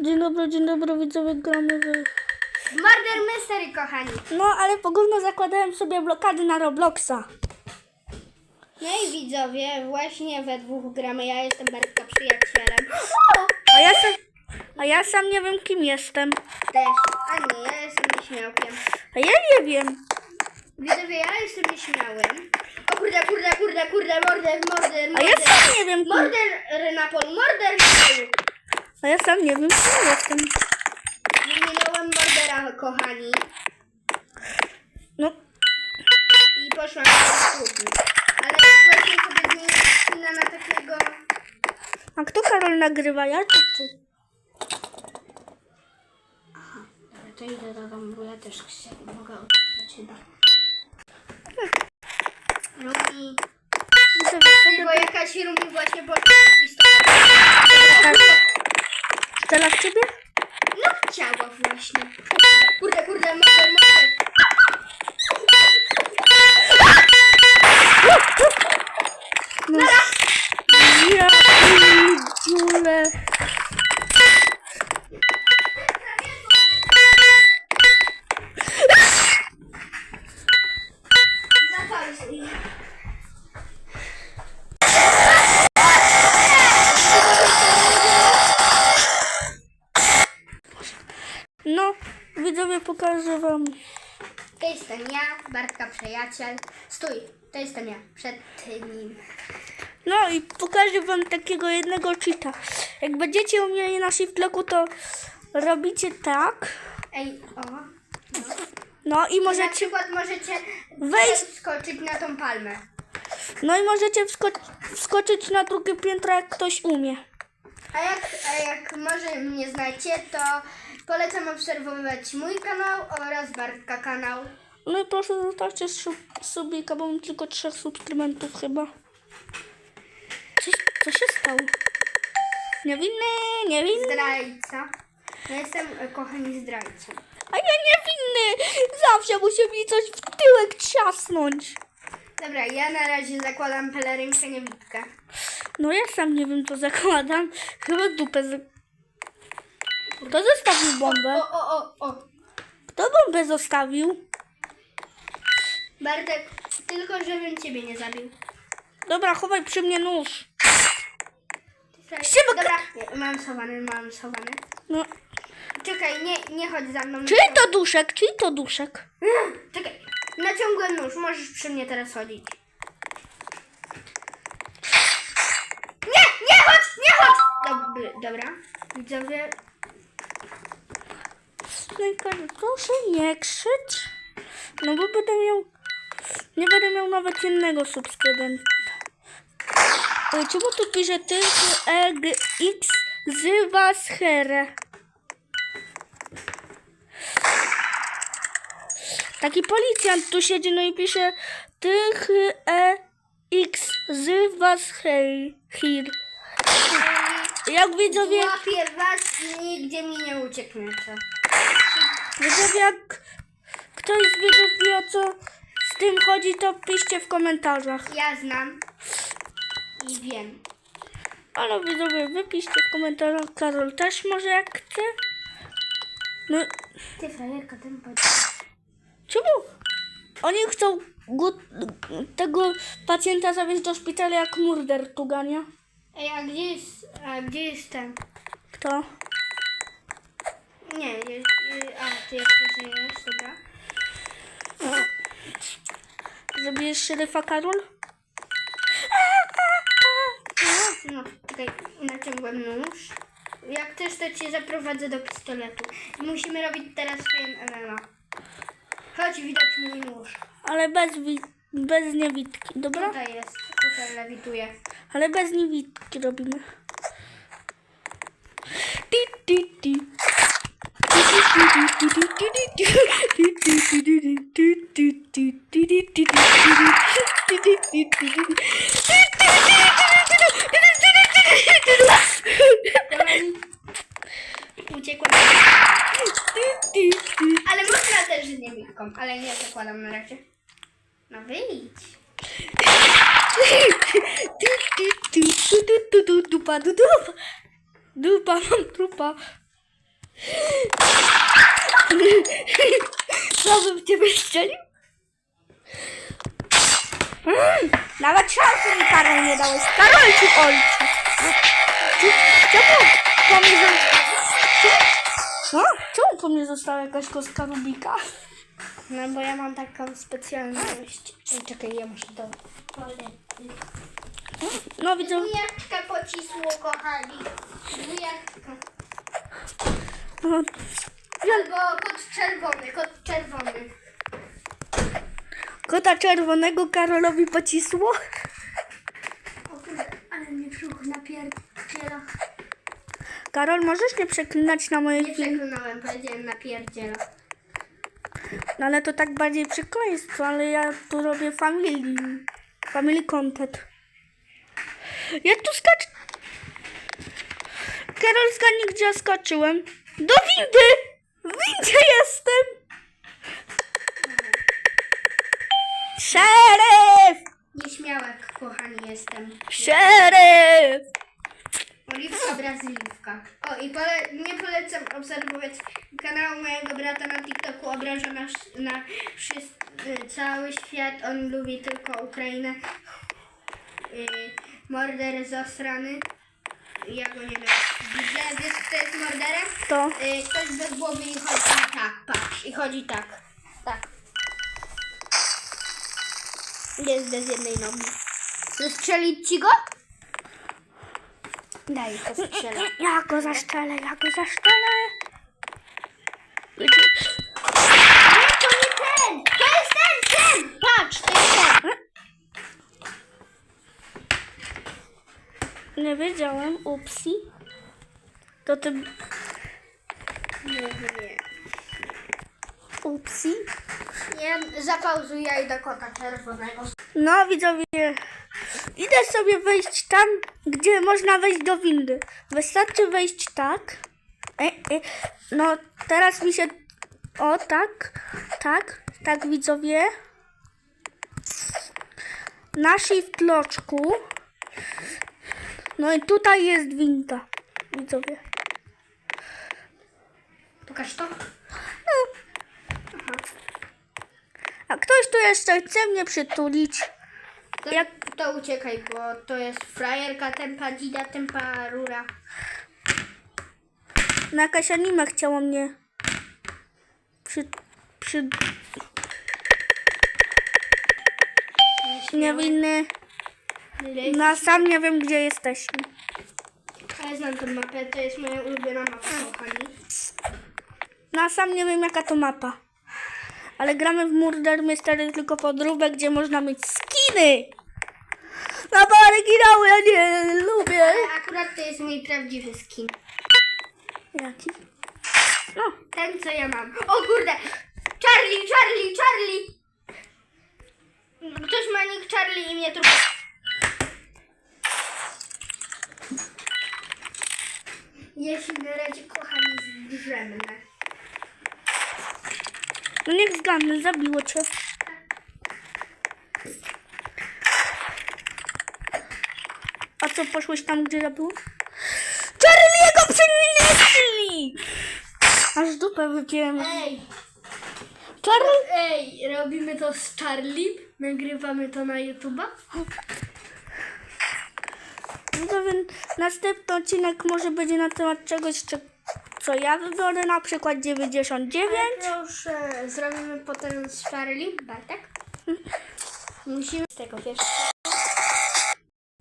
Dzień dobry, dzień dobry, widzowie, gramy w... Murder Mystery, kochani. No, ale pogólnie zakładałem sobie blokady na Robloxa. No i widzowie, właśnie we dwóch gramy. Ja jestem Bertka przyjacielem. A ja sam... A ja sam nie wiem, kim jestem. Też. A nie, ja jestem nieśmiałkiem. A ja nie wiem. Widzowie, ja jestem nieśmiałym. O kurde, kurde, kurde, kurde, morder, morder, A ja morder. sam nie wiem, kim... Morder na polu, morder na polu. A ja sam nie wiem, kim jestem. Wyminąłem mordera, kochani. No, I poszłam do skutni. Ale właśnie sobie zmieniłam skina na takiego... a kto Karol nagrywa? Ja czy ty? Dobra, to idę do domu, bo ja też się mogę odczytać chyba. Rumi. Bo jakaś Rumi właśnie poszła. Tak. Strzela ciebie? No chciała właśnie. Kurde, kurde, mogę, mogę. Pokażę wam. To jestem ja, Bartka przyjaciel. Stój, to jestem ja, przed nim. No i pokażę wam takiego jednego cheata. Jak będziecie umieli na shift locku, to robicie tak. Ej, o. No i Na możecie, przykład możecie Wejść. skoczyć na tą palmę. no i możecie wsko- wskoczyć na drugie piętro, jak ktoś umie. A jak, a jak może mnie znacie, to polecam obserwować mój kanał oraz Bartka kanał. No i proszę zostawcie sub- subika, bo mam tylko trzech subskrybentów chyba. Co, co się stało? Niewinny, niewinny. Zdrajca. Ja jestem, e, kochani, zdrajcą. A ja niewinny! Zawsze musi mi coś w tyłek trzasnąć. Dobra, ja na razie zakładam pelerynkę niewidkę. No ja sam nie wiem, co zakładam. Chyba dupę z... Kto zostawił bombę? O, o, o, o. Kto bombę zostawił? Bartek, tylko żebym ciebie nie zabił. Dobra, chowaj przy mnie nóż. Szybko! Dobra, nie, mam schowany, mam schowany. No. Czekaj, nie, nie chodź za mną. Czyj to duszek? Czyj to duszek? Czekaj, naciągłem nóż, możesz przy mnie teraz chodzić. Nie, nie chodź, nie chodź! Dobry, dobra, widzowie, Ręka, proszę nie krzycz. No bo będę miał... Nie będę miał nawet jednego subskrybenta. Czemu tu pisze tylko EGX z was here? Taki policjant tu siedzi, no i pisze tych EX z was here. Jak widzowie... łapię was nigdzie mi nie uciekniecie. Widzowie, jak ktoś z widzów wie o co z tym chodzi, to piszcie w komentarzach. Ja znam i wiem. Ale widzowie, wypiszcie w komentarzach. Karol też może jak chce. No, Ty frajerka, ten pod... czemu oni chcą go, tego pacjenta zawieźć do szpitala jak murder tu gania? Ej, a gdzie jest, a gdzie jest ten? Kto? Nie, jest, a ty jeszcze żyjesz, dobra. Zabijesz szeryfa Karol? No, tutaj naciągłem nóż. Jak też to cię zaprowadzę do pistoletu. Musimy robić teraz fame MMA. Chodź, widać mój nóż. Ale bez, bez niewidki, dobra? Tutaj jest, tutaj lewituje. Ale bez niewidki robimy. Ti, ti, ti. Uciekłem. Ale można też z niewidką, ale nie zakładam na razie. Wyjdź. Dupa, dupa. Dupa, mam trupa. Co bym ciebie strzelił? Mm, Nawet szansy mi Karol nie dałeś. Karol ci ojcu. Czemu po mnie została... No, czemu po mnie została jakaś kostka Rubika? No bo ja mam taką specjalność. Ej, czekaj, ja muszę to... No widzę... Dwójeczka pocisło, kochani. Dwójeczka. No, Albo kot czerwony, kot czerwony. kota czerwonego Karolowi pocisło. O kurde, ale mnie brzuch napierdziela. Karol, możesz nie przeklinać na moje Nie filmy? przeklunąłem, powiedziałem napierdziela. No ale to tak bardziej przekleństwo, ale ja tu robię family. Family content. Ja tu skacz... Karol, zgadnij, gdzie ja skoczyłem. Do windy! W windzie jestem! Szeryf! Nieśmiałek, kochani, jestem. Szeryf! Oliwka Brazyliwka. O i pole, nie polecam obserwować kanału mojego brata na TikToku. Obraża nasz, na wszyscy, cały świat. On lubi tylko Ukrainę. Yy, morder zasrany. Ja go nie wiem. Widzę, wiesz kto jest morderem? To Yy, ktoś bez głowy i chodzi tak, patrz. I chodzi tak. Tak. Jest bez jednej nogi. Zestrzelić ci go? Daj, to strzelę. ja go zaszczelę, ja go zaszczelę. Nie, to nie ten! To jest ten, ten! Patrz, to jest ten! Nie wiedziałem, upsi. To ty... Nie, nie. Upsi. Nie, zapauzuj ja idę kota czerwonego. No widzowie, idę sobie wejść tam, gdzie można wejść do windy. Wystarczy wejść tak. E, e. No teraz mi się... O tak, tak, tak widzowie. Na shift loczku. No i tutaj jest winda, widzowie. Pokaż to. A ktoś tu jeszcze chce mnie przytulić. To, Jak- to uciekaj, bo to jest frajerka, tempa dzida, tempa rura. No jakaś anima chciała mnie przy... przy... Niewinny. No sam nie wiem gdzie jesteśmy. Ja znam tę mapę, to jest moja ulubiona mapa, kochani. No sam nie wiem jaka to mapa. Ale gramy w Murder Mystery tylko podróbę, gdzie można mieć skiny. Na bo oryginały ja nie lubię. Ale akurat to jest mój prawdziwy skin. Jaki? No. Ten, co ja mam. O kurde! Charlie, Charlie! Ktoś ma nick Charlie i mnie tu... Ja się na razie, kochani, zdrzemnę. No niech zgadnę, zabiło cię. A co, poszłeś tam, gdzie byłem? Charlie'ego przenieśli! Aż dupę wypiłem. Ej, Charlie? ej, robimy to z Charlie? Nagrywamy to na YouTube'a? To więc następny odcinek może będzie na temat czegoś, co ja wybiorę, na przykład 99. Proszę, zrobimy potem z Charlie, Bartek. Musimy z tego, wiesz?